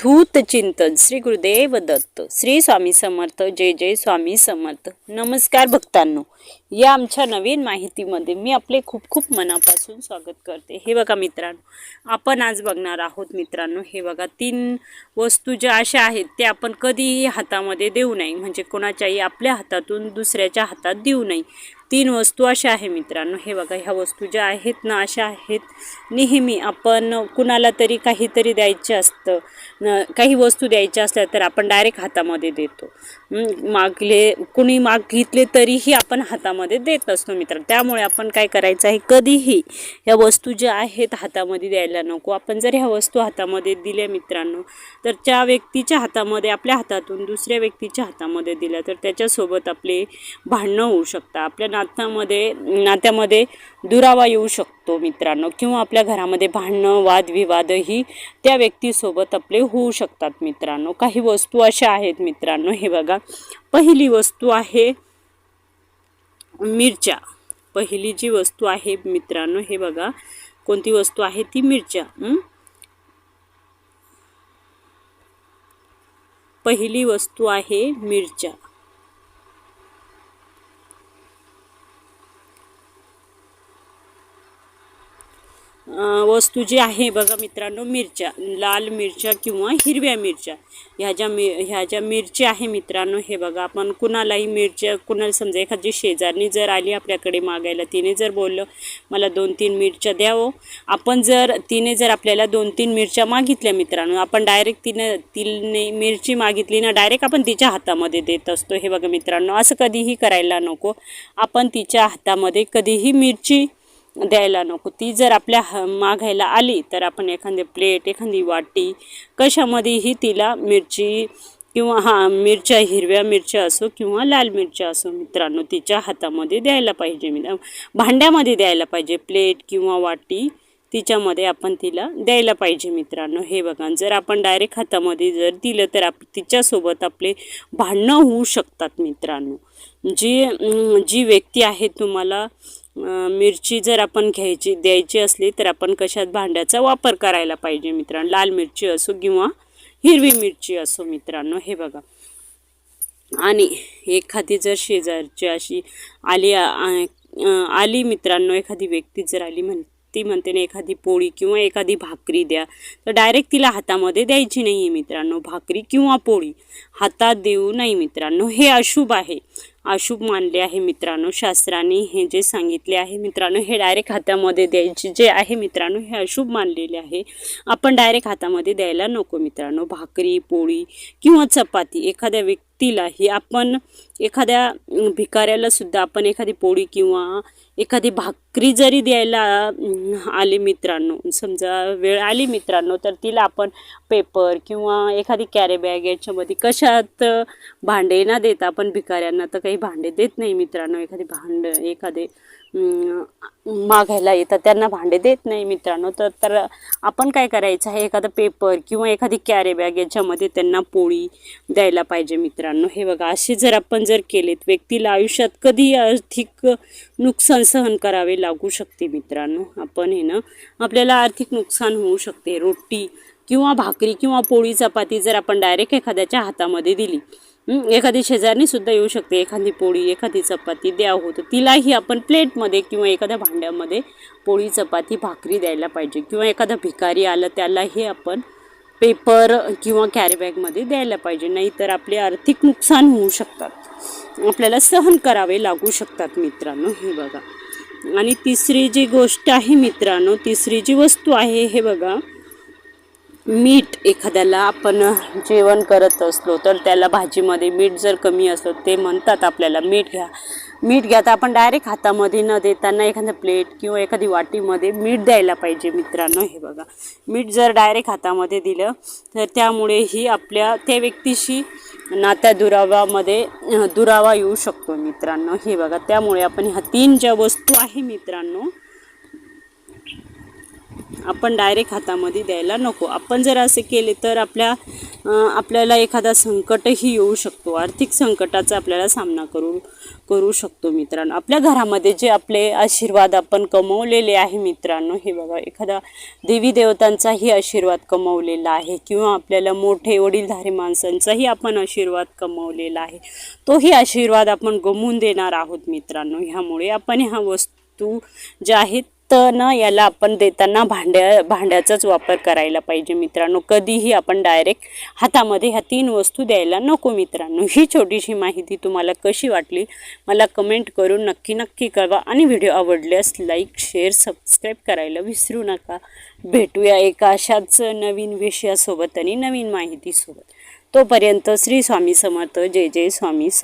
अवधूत चिंतन. श्री गुरुदेव दत्त. श्री स्वामी समर्थ. जय जय स्वामी समर्थ. नमस्कार भक्तांनो. या आमच्या नवीन माहितीमध्ये मी आपले खूप खूप मनापासून स्वागत करते. हे बघा मित्रांनो आपण आज बघणार आहोत मित्रांनो हे बघा तीन वस्तू ज्या अशा आहेत त्या आपण कधीही हातामध्ये देऊ नये म्हणजे कोणाच्याही आपल्या हातातून दुसऱ्याच्या हातात देऊ नये तीन वस्तू अशा आहे मित्रांनो. हे बघा ह्या वस्तू ज्या आहेत ना अशा आहेत. नेहमी आपण कुणाला तरी काहीतरी द्यायचं असतं न काही वस्तू द्यायच्या असल्या तर आपण डायरेक्ट हातामध्ये देतो. मागले कुणी मागितले तरीही आपण हातामध्ये देत असतो मित्र त्यामुळे आपण काय करायचं आहे कधीही ह्या वस्तू ज्या आहेत हातामध्ये द्यायला नको. आपण जर ह्या वस्तू हातामध्ये दिल्या मित्रांनो तर त्या व्यक्तीच्या हातामध्ये आपल्या हातातून दुसऱ्या व्यक्तीच्या हातामध्ये दिल्या तर त्याच्यासोबत आपले भांडणं होऊ शकतात. आपल्या नात्यामध्ये नात्यामध्ये दुरावा येऊ शकतो मित्रांनो. किंवा आपल्या घरामध्ये भांडणं वादविवादही त्या व्यक्तीसोबत आपले होऊ शकतात मित्रांनो. काही वस्तू अशा आहेत मित्रांनो हे बघा. पहिली वस्तू आहे मिरच्या. पहिली जी वस्तू आहे मित्रांनो हे बघा. कोणती वस्तू आहे? ती मिरच्या. पहिली वस्तू आहे मिरच्या. वस्तू जी आहे बघा मित्रांनो मिरच्या लाल मिरच्या किंवा हिरव्या मिरच्या. ह्या ज्या मि ह्या ज्या मिरच्या आहे मित्रांनो हे बघा आपण कुणालाही मिरच्या कुणाला समजा एखादी शेजारनी जर आली आपल्याकडे मागायला तिने जर बोललं मला दोन तीन मिरच्या द्यावं हो. आपण जर तिने जर आपल्याला दोन तीन मिरच्या मागितल्या मित्रांनो आपण डायरेक्ट तिने तिने मिरची मागितली ना डायरेक्ट आपण तिच्या हातामध्ये देत असतो. हे बघा मित्रांनो असं कधीही करायला नको. आपण तिच्या हातामध्ये कधीही मिरची द्यायला नको. ती जर आपल्या ह मागायला आली तर आपण एखादी प्लेट एखादी वाटी कशामध्येही तिला मिरची किंवा हां मिरच्या हिरव्या मिरच्या असो किंवा लाल मिरच्या असो मित्रांनो तिच्या हातामध्ये द्यायला पाहिजे. मी भांड्यामध्ये द्यायला पाहिजे. प्लेट किंवा वाटी तिच्यामध्ये आपण तिला द्यायला पाहिजे मित्रांनो. हे बघा जर आपण डायरेक्ट हातामध्ये जर दिलं तर आप तिच्यासोबत आपले भांडणं होऊ शकतात मित्रांनो. जी जी व्यक्ती आहे तुम्हाला मिरची जर आपण घ्यायची द्यायची असली तर आपण कशात भांड्याचा वापर करायला पाहिजे मित्रांनो? लाल मिरची असो किंवा हिरवी मिरची असो मित्रांनो हे बघा. आणि एखादी जर शेजारची अशी आली आली मित्रांनो एखादी व्यक्ती जर आली म्हण ती म्हणते ना एखादी पोळी किंवा एखादी भाकरी द्या तर डायरेक्ट तिला हातामध्ये द्यायची नाही मित्रांनो भाकरी किंवा पोळी. हातात देऊ नाही मित्रांनो हे अशुभ आहे. अशुभ मानले आहे मित्रांनो. शास्त्राने हे जे सांगितले आहे मित्रांनो हे डायरेक्ट हातामध्ये द्यायचे जे आहे मित्रांनो हे अशुभ मानलेले आहे. आपण डायरेक्ट हातामध्ये द्यायला नको मित्रांनो. भाकरी पोळी किंवा चपाती एखाद्या व्यक्तीलाही आपण एखाद्या भिकाऱ्याला सुद्धा आपण एखादी पोळी किंवा एखादी भाकरी जरी द्यायला आली मित्रांनो समजा वेळ आली मित्रांनो तर तिला आपण पेपर किंवा एखादी कॅरी बॅग याच्यामध्ये कशात भांडे ना देता आपण भिकाऱ्यांना तर काही भांडे देत नाही मित्रांनो. एखादी भांड एखादे मागायला येतात त्यांना भांडे देत नाही मित्रांनो. तर तर आपण काय करायचं आहे? एखादा पेपर किंवा एखादी कॅरी बॅग याच्यामध्ये त्यांना पोळी द्यायला पाहिजे मित्रांनो. हे बघा असे जर आपण जर केलेत व्यक्तीला आयुष्यात कधी आर्थिक नुकसान सहन करावे लागू शकते मित्रांनो. आपण हे ना आपल्याला आर्थिक नुकसान होऊ शकते. रोटी किंवा भाकरी किंवा पोळी चपाती जर आपण डायरेक्ट एखाद्याच्या हातामध्ये दिली एखादी शेजारणी सुद्धा येऊ शकते एखादी पोळी एखादी चपाती द्या होतं तिलाही आपण प्लेटमध्ये किंवा एखाद्या भांड्यामध्ये पोळी चपाती भाकरी द्यायला पाहिजे किंवा एखादा भिकारी आलं त्यालाही आपण पेपर किंवा कॅरीबॅगमध्ये द्यायला पाहिजे. नाहीतर आपले आर्थिक नुकसान होऊ शकतात. आपल्याला सहन करावे लागू शकतात मित्रांनो हे बघा. आणि तिसरी जी गोष्ट आहे मित्रांनो तिसरी जी वस्तू आहे हे बघा. मीठ एखाद्याला आपण जेवण करत असलो तर त्याला भाजीमध्ये मीठ जर कमी असलं ते म्हणतात आपल्याला मीठ घ्या. मीठ घ्या तर आपण डायरेक्ट हातामध्ये न देताना एखाद्या प्लेट किंवा एखादी वाटीमध्ये मीठ द्यायला पाहिजे मित्रांनो. हे बघा मीठ जर डायरेक्ट हातामध्ये दिलं तर त्यामुळेही आपल्या त्या व्यक्तीशी नात्या दुरावामध्ये दुरावा येऊ शकतो मित्रांनो. हे बघा त्यामुळे आपण ह्या तीन ज्या वस्तू आहे मित्रांनो आपण डायरेक्ट हातामध्ये द्यायला नको. आपण जर असे केले तर आपल्या आपल्याला एखादा संकटही येऊ शकतो. आर्थिक संकटाचा आपल्याला सामना करू करू शकतो मित्रांनो. आपल्या घरामध्ये जे आपले आशीर्वाद आपण कमवलेले आहे मित्रांनो हे बघा एखादा देवी देवतांचाही आशीर्वाद कमवलेला आहे किंवा आपल्याला मोठे वडीलधारी माणसांचाही आपण आशीर्वाद कमवलेला आहे. तोही आशीर्वाद आपण गमवून देणार आहोत मित्रांनो. ह्यामुळे आपण ह्या वस्तू ज्या आहेत तर ना याला आपण देताना भांड्या भांड्याचाच वापर करायला पाहिजे मित्रांनो. कधीही आपण डायरेक्ट हातामध्ये ह्या तीन वस्तू द्यायला नको मित्रांनो. ही छोटीशी माहिती तुम्हाला कशी वाटली मला कमेंट करून नक्की नक्की कळवा. आणि व्हिडिओ आवडल्यास लाईक शेअर सबस्क्राईब करायला विसरू नका. भेटूया एका अशाच नवीन विषयासोबत आणि नवीन माहितीसोबत. तोपर्यंत श्री स्वामी समर्थ. जय जय स्वामी सम